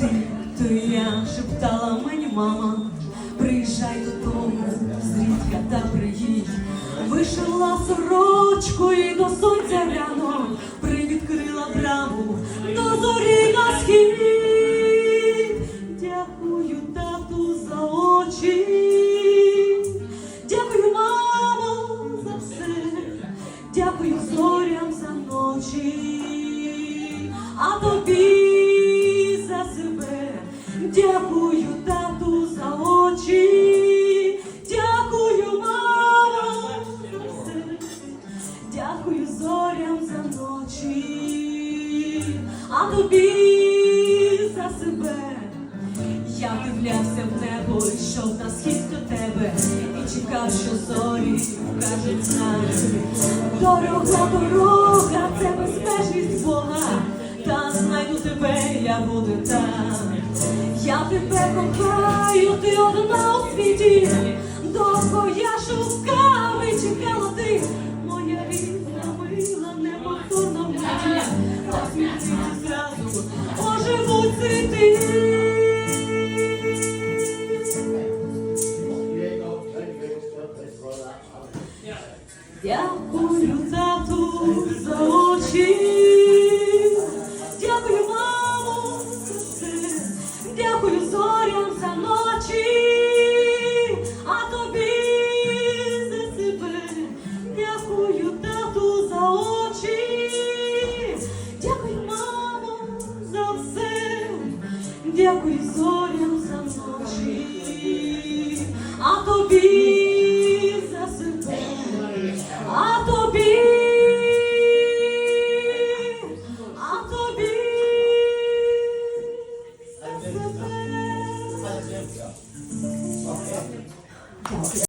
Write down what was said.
ти, то я шептала мені мама, приїжджай додому, зрідка та приїдь. Вишила сорочку і до сонця рано привідкрила браму до зорі на схід. Дякую, тату, за очі. Дякую, мамо, за все. Дякую зорям за ночі, а тобі Дякую, тату, за очі. Дякую, мамо. Дякую зорям за ночі, а тобі за себе. Я вдивлявся в небо, йшов на схід до тебе і чекав, що зорі вкажуть знак. Дорога, дорога, знайду тебе, я буду там. Я тебе кохаю, ти одна у світі, довго я шукав і чекала ти, моя рідна мила, неповторна мрія, та сміхнися зразу, оживуть цвіти. Дякую, тату, за очі. Дякую зорям за ночі. А тобі за себе. Дякую, тату, за очі. Дякую, мамо, за все. Дякую зорям за ночі. Okay.